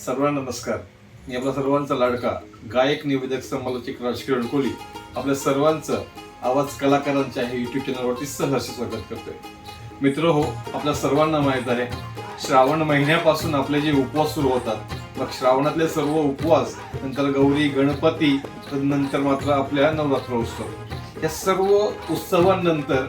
सर्वांना नमस्कार. मी आपला सर्वांचा लाडका गायक निवेदक समालोचक राज किरण कोहली आपल्या सर्वांचं आवाज कलाकारांच्या हे युट्यूब चॅनलवरती सहर्ष स्वागत करतोय. मित्र हो आपल्या सर्वांना माहीत आहे श्रावण महिन्यापासून आपले जे उपवास सुरू होतात मग श्रावणातले सर्व उपवास नंतर गौरी गणपती नंतर मात्र आपल्या नवरात्र उत्सव. या सर्व उत्सवांनंतर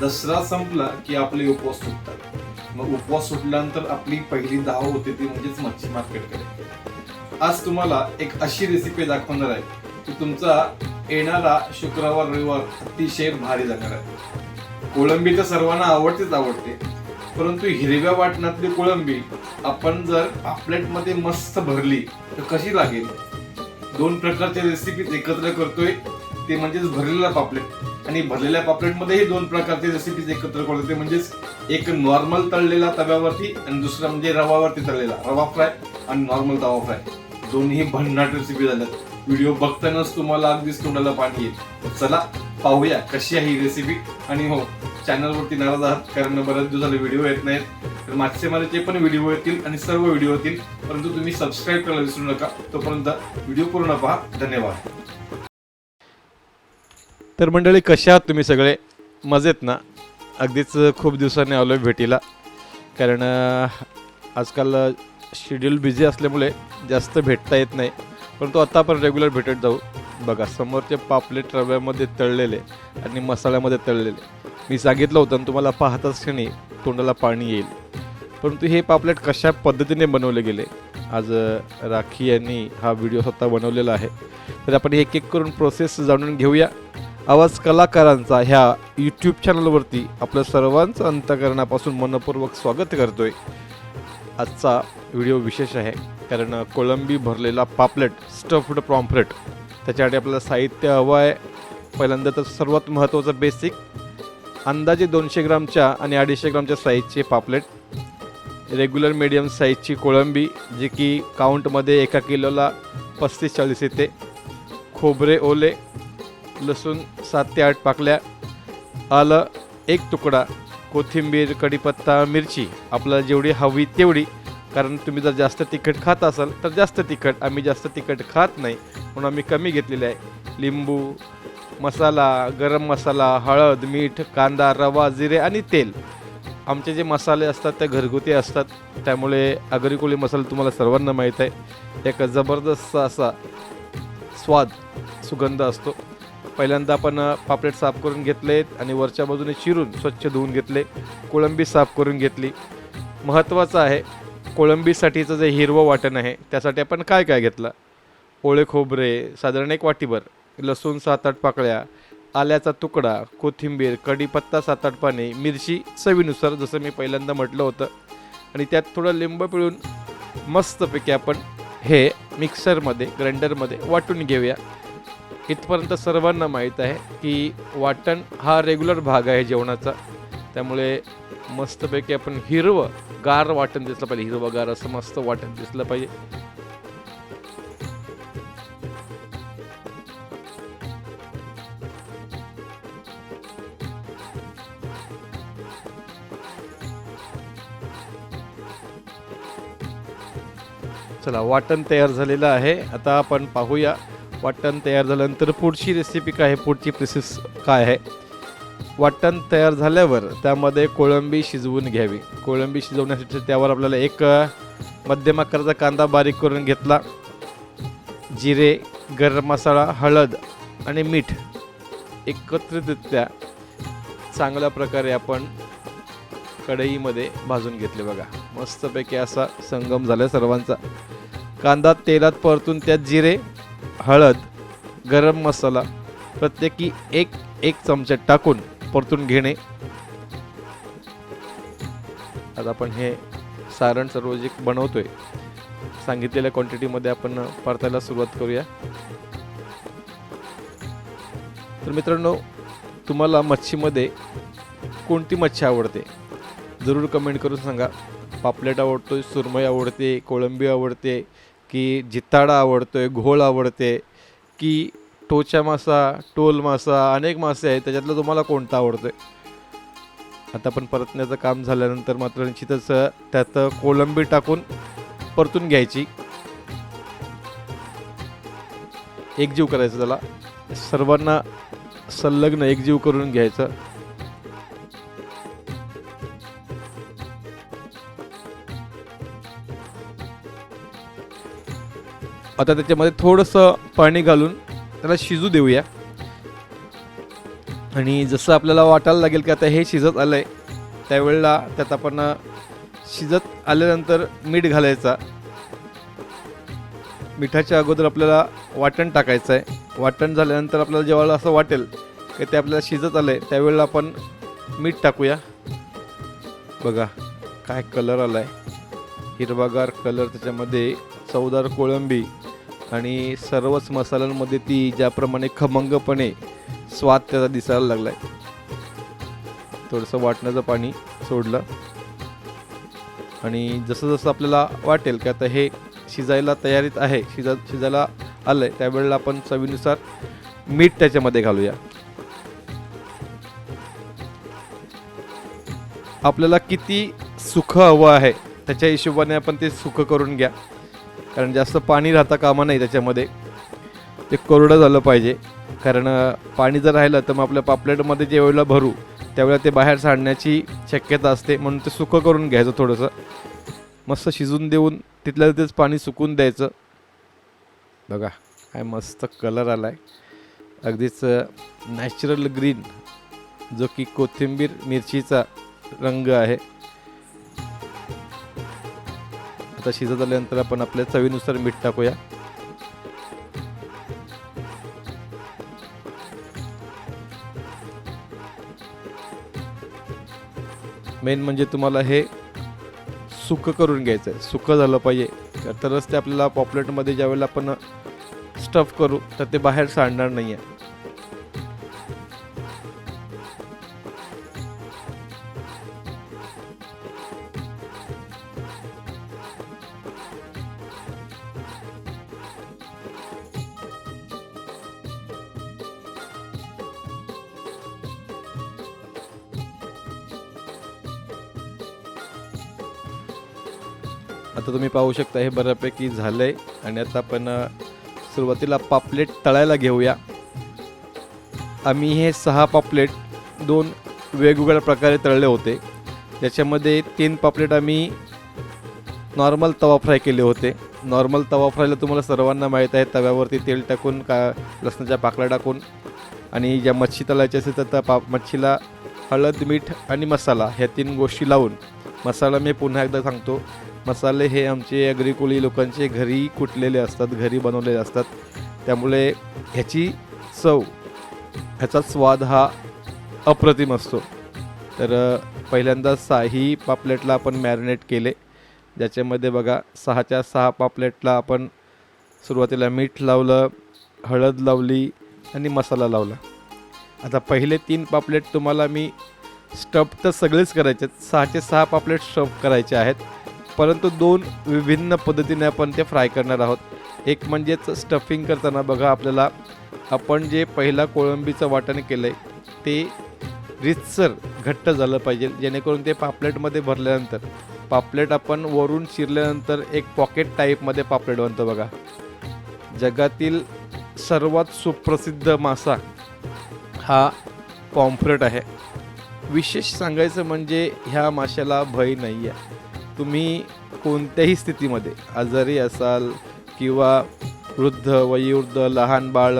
दसरा संपला की आपले उपवास सुटतात. मग उपवास सुटल्यानंतर आपली पहिली धाव होते ती म्हणजेच मच्छी मार्केटकडे आज तुम्हाला एक अशी रेसिपी दाखवणार आहे की तुमचा येणारा शुक्रवार रविवार अतिशय भारी जाणार आहे. कोळंबी तर सर्वांना आवडतेच आवडते परंतु हिरव्या वाटणातली कोळंबी आपण जर आपलेटमध्ये मस्त भरली तर कशी लागेल? दोन प्रकारच्या रेसिपीज एकत्र करतोय. ते म्हणजेच भरलेला पापलेट. आणि भरलेल्या पापलेटमध्येही दोन प्रकारचे रेसिपीज एकत्र करतो ते म्हणजेच एक नॉर्मल तळलेला तव्यावरती आणि दुसरा म्हणजे रवावरती तळलेला रवा फ्राय आणि नॉर्मल तवा फ्राय. दोन्ही भन्नाट रेसिपी झाल्यात. व्हिडिओ बघतानाच तुम्हाला अगदीच तोंडाला पाणी येईल. चला पाहूया कशी आहे ही रेसिपी आणि हो चॅनलवरती नाराज आहात कारण बऱ्याच दिवसाला व्हिडिओ येत नाहीत. तर मासेमारीचे पण व्हिडिओ येतील आणि सर्व व्हिडिओ येतील. परंतु तुम्ही सबस्क्राईब करायला विसरू नका. तोपर्यंत व्हिडिओ पूर्ण पहा. धन्यवाद. तर मंडळी कशा आहात तुम्ही सगळे? मजेत ना? अगदीच खूप दिवसांनी आलो आहे भेटीला. कारण आजकाल शेड्यूल बिझी असल्यामुळे जास्त भेटता येत नाही. परंतु आता आपण रेग्युलर भेटत जाऊ. बघा समोरचे पापलेट रव्यामध्ये तळलेले आणि मसाल्यामध्ये तळलेले. मी सांगितलं होतं आणि तुम्हाला पाहताच क्षणी तोंडाला पाणी येईल. परंतु हे पापलेट कशा पद्धतीने बनवले गेले? आज राखी यांनी हा व्हिडिओ स्वतः बनवलेला आहे. तर आपण एक एक करून प्रोसेस जाणून घेऊया. आवाज कलाकारांचा ह्या यूट्यूब चॅनलवरती आपल्या सर्वांचं अंतकरणापासून मनपूर्वक स्वागत करतोय. आजचा व्हिडिओ विशेष आहे कारण कोळंबी भरलेला पापलेट स्टफ्ड प्रॉम्फ्रेट त्याच्यासाठी आपल्याला साहित्य हवं आहे पहिल्यांदा तर सर्वात महत्त्वाचं बेसिक अंदाजे दोनशे ग्रामच्या आणि अडीचशे ग्रामच्या साईजचे पापलेट रेग्युलर मीडियम साईजची कोळंबी जी की काउंटमध्ये एका किलोला पस्तीस चाळीस येते. खोबरे ओले लसूण सात ते आठ पाकल्या. आलं एक तुकडा कोथिंबीर कढीपत्ता मिरची. आपल्याला जेवढी हवी तेवढी. कारण तुम्ही जर जास्त तिखट खात असाल तर जास्त तिखट. आम्ही जास्त तिखट खात नाही. म्हणून आम्ही कमी घेतलेले आहे. लिंबू मसाला गरम मसाला हळद मीठ कांदा रवा जिरे आणि तेल. आमचे जे मसाले असतात ते घरगुती असतात. त्यामुळे आगरीकोळी मसाला तुम्हाला सर्वांना माहीत आहे. एक जबरदस्त असा स्वाद सुगंध असतो. पहिल्यांदा आपण पापलेट साफ करून घेतलेत आणि वरच्या बाजूने चिरून स्वच्छ धुवून घेतले कोळंबी साफ करून घेतली. महत्त्वाचं आहे कोळंबीसाठीचं जे हिरवं वाटण आहे त्यासाठी आपण काय काय घेतलं? ओळे खोबरे साधारण एक वाटीभर लसूण सात आठ पाकळ्या आल्याचा तुकडा कोथिंबीर कढीपत्ता सात आठ पाने मिरची चवीनुसार जसं मी पहिल्यांदा म्हटलं होतं. आणि त्यात थोडं लिंब पिळून मस्तपैकी आपण हे मिक्सरमध्ये ग्राइंडरमध्ये वाटून घेऊया. इथपर्यंत सर्वांना माहीत आहे की वाटण हा रेग्युलर भाग आहे जेवणाचा. त्यामुळे मस्तपैकी आपण हिरवं गार वाटण दिसलं पाहिजे. हिरवं गार असं मस्त वाटण दिसलं पाहिजे. चला वाटण तयार झालेलं आहे. आता आपण पाहूया वाटण तयार झाल्यानंतर पुढची रेसिपी काय आहे? पुढची प्रोसेस काय आहे? वाटण तयार झाल्यावर त्यामध्ये कोळंबी शिजवून घ्यावी. कोळंबी शिजवण्यासाठी त्यावर आपल्याला एक मध्यम आकाराचा कांदा बारीक करून घेतला. जिरे गरम मसाला हळद आणि मीठ एकत्रितरित्या चांगल्या प्रकारे आपण कढईमध्ये भाजून घेतले बघा. मस्तपैकी असा संगम झाला सर्वांचा. कांदा तेलात परतून त्यात जिरे हळद गरम मसाला प्रत्येकी एक एक चमचा टाकून परतून घेणे. आता आपण हे सारण सर्व जे बनवतोय सांगितलेल्या क्वांटिटीमध्ये आपण परतायला सुरुवात करूया. तर मित्रांनो तुम्हाला मच्छीमध्ये कोणती मच्छी आवडते? जरूर कमेंट करून सांगा. पापलेट आवडतोय सुरमई आवडते कोळंबी आवडते की जित्ताडा आवडतो आहे घोळ आवडते की टोचा मासा टोल मासा अनेक मासे आहेत त्याच्यातलं तुम्हाला कोणता आवडतो आहे आता पण परतण्याचं काम झाल्यानंतर मात्र निश्चितच त्यात कोलंबी टाकून परतून घ्यायची. एकजीव करायचं त्याला. सर्वांना संलग्न एकजीव करून घ्यायचं. आता त्याच्यामध्ये थोडंसं पाणी घालून त्याला शिजू देऊया. आणि जसं आपल्याला वाटायला लागेल की आता हे शिजत आलं आहे त्यावेळेला त्यात आपण शिजत आल्यानंतर मीठ घालायचा. मिठाच्या अगोदर आपल्याला वाटण टाकायचं आहे वाटण झाल्यानंतर आपल्याला जेव्हा असं वाटेल की ते आपल्याला शिजत आलं आहे त्यावेळेला आपण मीठ टाकूया. बघा काय कलर आला आहे हिरवागार कलर त्याच्यामध्ये चवदार कोळंबी. आणि सर्वच मसाल्यांमध्ये ती ज्याप्रमाणे खमंगपणे स्वाद त्याचा दिसायला लागलाय. थोडंसं वाटण्याचं पाणी सोडलं. आणि जसं जसं आपल्याला वाटेल की आता हे शिजायला तयारीत आहे शिजा शिजायला आलंय त्यावेळेला आपण चवीनुसार मीठ त्याच्यामध्ये घालूया. आपल्याला किती सुख हवं आहे त्याच्या हिशोबाने आपण ते सुख करून घ्या. कारण जास्त पाणी राहता कामा नाही त्याच्यामध्ये. ते कोरडं झालं पाहिजे. कारण पाणी जर राहिलं तर मग आपल्या पापलेटमध्ये जे वेळेला भरू त्यावेळेला ते बाहेर सांडण्याची शक्यता असते. म्हणून ते सुकं करून घ्यायचं थोडंसं. मस्त शिजून देऊन तिथल्या तिथेच पाणी सुकून द्यायचं. बघा काय मस्त कलर आला आहे अगदीच नॅचरल ग्रीन जो की कोथिंबीर मिरचीचा रंग आहे. आता शिजत आल्यानंतर आपण आपल्या चवीनुसार मीठ टाकूया. मेन म्हणजे तुम्हाला हे सुकं करून घ्यायचं आहे. सुकं झालं पाहिजे. तर- तरच ते आपल्याला पॉपलेटमध्ये ज्यावेळेला आपण स्टफ करू तर ते बाहेर सांडणार नाही आहे आता तुम्ही पाहू शकता हे बऱ्यापैकी झालंय. आणि आता आपण सुरुवातीला पापलेट तळायला घेऊया. आम्ही हे सहा पापलेट दोन वेगवेगळ्या प्रकारे तळले होते. त्याच्यामध्ये तीन पापलेट आम्ही नॉर्मल तवा फ्राय केले होते. नॉर्मल तवा फ्रायला तुम्हाला सर्वांना माहीत आहे तव्यावरती तेल टाकून का लसणाच्या पाकळ्या टाकून. आणि ज्या मच्छी तळायची असेल तर त्या पा मच्छीला हळद मीठ आणि मसाला ह्या तीन गोष्टी लावून. मसाला मी पुन्हा एकदा सांगतो. मसाले हे आमचे अग्रिकोळी लोकांचे घरी कुटलेले असतात घरी बनवलेले असतात. त्यामुळे ह्याची चव ह्याचा स्वाद हा अप्रतिम असतो. तर पहिल्यांदा साही पापलेटला आपण मॅरिनेट केले. ज्याच्यामध्ये बघा सहाच्या सहा पापलेटला आपण सुरुवातीला मीठ लावलं हळद लावली आणि मसाला लावला. आता पहिले तीन पापलेट तुम्हाला मी स्टफ तर सगळेच करायचे आहेत सहाचे सहा पापलेट स्टफ करायचे आहेत. परंतु दोन विभिन्न पद्धतीने आपण ते फ्राय करणार आहोत. एक म्हणजेच स्टफिंग करताना बघा आपल्याला आपण जे पहिला कोळंबीचं वाटण केलं आहे ते रितसर घट्ट झालं पाहिजे जेणेकरून ते पापलेटमध्ये भरल्यानंतर पापलेट आपण वरून शिरल्यानंतर एक पॉकेट टाईपमध्ये पापलेट बनतं बघा. जगातील सर्वात सुप्रसिद्ध मासा हा पॉम्फ्रेट आहे. विशेष सांगायचं म्हणजे ह्या माशाला भय नाही आहे तुम्ही कोणत्याही स्थितीमध्ये आजारी असाल किंवा वृद्ध वयोवृद्ध लहान बाळ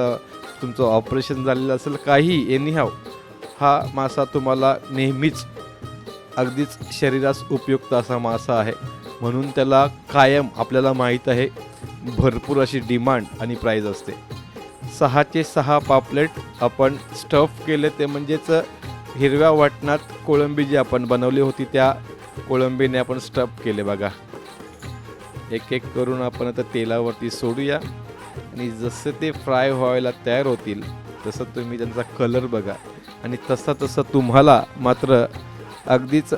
तुमचं ऑपरेशन झालेलं असेल काही एनिहाव हा मासा तुम्हाला नेहमीच अगदीच शरीरास उपयुक्त असा मासा आहे. म्हणून त्याला कायम आपल्याला माहीत आहे भरपूर अशी डिमांड आणि प्राईज असते. सहाचे सहा पापलेट आपण स्टफ केले ते म्हणजेच हिरव्या वाटणात कोळंबी जी आपण बनवली होती त्या कोळंबीने आपण स्टफ केले बघा. एक एक करून आपण आता तेलावरती सोडूया. आणि जसं ते फ्राय व्हायला तयार होतील तसं तुम्ही त्यांचा कलर बघा. आणि तसा तसं तुम्हाला मात्र अगदीच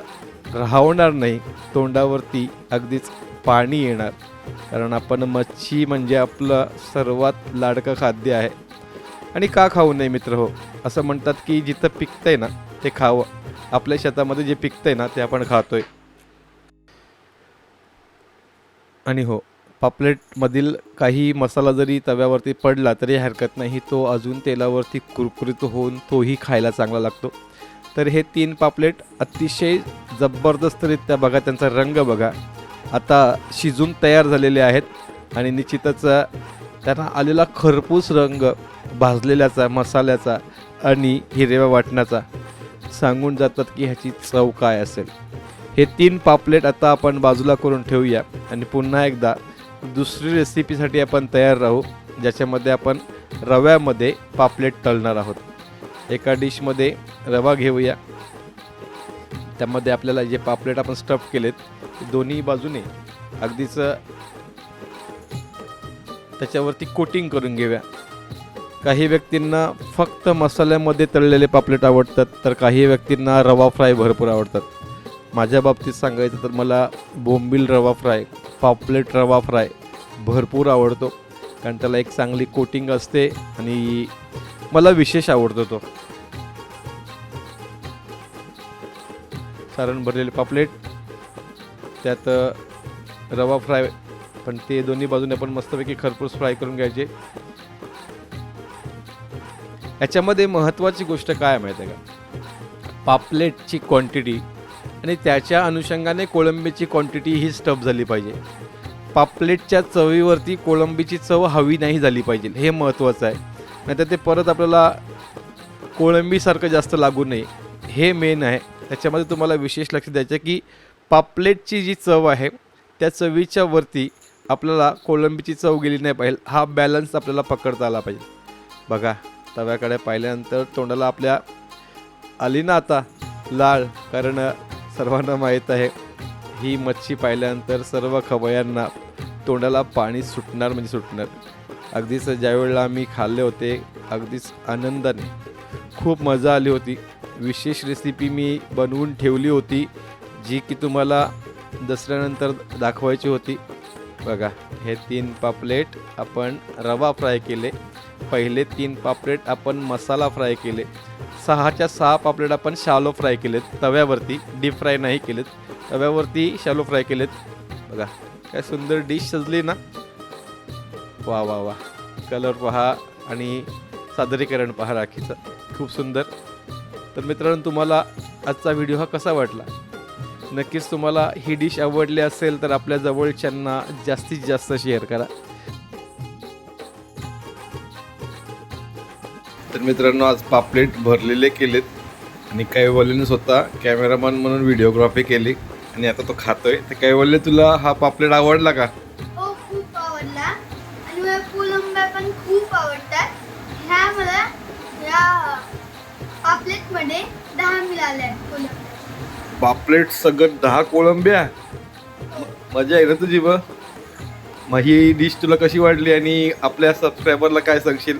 राहणार नाही. तोंडावरती अगदीच पाणी येणार. कारण आपण मच्छी म्हणजे आपलं सर्वात लाडकं खाद्य आहे. आणि का खाऊ नये मित्र हो? असं म्हणतात की जिथं पिकतंय ना ते खावं. आपल्या शेतामध्ये जे पिकतंय ना ते आपण खातोय. आणि हो पापलेटमधील काही मसाला जरी तव्यावरती पडला तरी हरकत नाही तो अजून तेलावरती कुरकुरीत होऊन तोही खायला चांगला लागतो. तर हे तीन पापलेट अतिशय जबरदस्तरित्या बघा त्यांचा रंग बघा. आता शिजून तयार झालेले आहेत आणि निश्चितच त्यांना आलेला खरपूस रंग भाजलेल्याचा मसाल्याचा आणि हिरव्या वाटण्याचा सांगून जातात की ह्याची चव काय असेल. हे तीन पापलेट आता आपण बाजूला करून ठेवूया आणि पुन्हा एकदा दुसरी रेसिपीसाठी आपण तयार राहू ज्याच्यामध्ये आपण रव्यामध्ये पापलेट तळणार आहोत. एका डिशमध्ये रवा घेऊया. त्यामध्ये आपल्याला जे पापलेट आपण स्टफ केलेत दोन्ही बाजूने अगदीच त्याच्यावरती कोटिंग करून घेऊया. काही व्यक्तींना फक्त मसाल्यामध्ये तळलेले पापलेट आवडतात तर काही व्यक्तींना रवा फ्राय भरपूर आवडतात. माझ्या बाबतीत सांगायचं तर मला बोंबील रवा फ्राय पापलेट रवा फ्राय भरपूर आवडतो. कारण त्याला एक चांगली कोटिंग असते आणि मला विशेष आवडतो तो. सारण भरलेले पापलेट त्यात रवा फ्राय पण ते दोन्ही बाजूने आपण मस्तपैकी खरपूस फ्राय करून घ्यायचे. याच्यामध्ये महत्त्वाची गोष्ट काय माहिती आहे का? पापलेटची क्वांटिटी आणि त्याच्या अनुषंगाने कोळंबीची क्वांटिटी ही स्टफ झाली पाहिजे. पापलेटच्या चवीवरती कोळंबीची चव हवी नाही झाली पाहिजे. हे महत्त्वाचं आहे. नाहीतर ते परत आपल्याला कोळंबीसारखं जास्त लागू नये. हे मेन आहे. त्याच्यामध्ये तुम्हाला विशेष लक्ष द्यायचं की पापलेटची जी चव आहे त्या चवीच्या वरती आपल्याला कोळंबीची चव गेली नाही पाहिजे. हा बॅलन्स आपल्याला पकडता आला पाहिजे. बघा. तव्याकडे पाहिल्यानंतर तोंडाला आपल्या आली ना आता लाळ कारण सर्वांना माहीत आहे ही मच्छी पाहिल्यानंतर सर्व खवयांना तोंडाला पाणी सुटणार म्हणजे सुटणार. अगदीच ज्यावेळेला आम्ही खाल्ले होते अगदीच आनंदाने. खूप मजा आली होती. विशेष रेसिपी मी बनवून ठेवली होती जी की तुम्हाला दसऱ्यानंतर दाखवायची होती. बघा हे तीन पापलेट आपण रवा फ्राय केले. पहिले तीन पापलेट आपण मसाला फ्राय केले. सहाच्या सहा पापलेट आपण शालो फ्राय केलेत. तव्यावरती डीप फ्राय नाही केलेत. तव्यावरती शालो फ्राय केलेत. बघा काय सुंदर डिश सजली ना? वा वा वा. कलर पहा आणि सादरीकरण पहा राखीचं. खूप सुंदर. तर मित्रांनो तुम्हाला आजचा व्हिडिओ हा कसा वाटला? नक्कीच तुम्हाला ही डिश आवडली असेल तर आपल्या जवळच्यांना जास्तीत जास्त शेअर करा. तर मित्रांनो आज पापलेट भरलेले केलेत. आणि कैवल्याने स्वतः कॅमेरामॅन म्हणून व्हिडिओग्राफी केली. आणि आता तो खातोय. तर कैवल्य तुला हा पापलेट आवडला का? हो खूप आवडला. आणि मला कोलंब्या पण खूप आवडतात. ह्या मला या पापलेटमध्ये दहा मिळाल्या आहेत कोलंब्या. पापलेट सगळं दहा कोळंब्या मजा आहे ना तुझी ब? मग ही डिश तुला कशी वाटली? आणि आपल्या सबस्क्रायबरला काय सांगशील?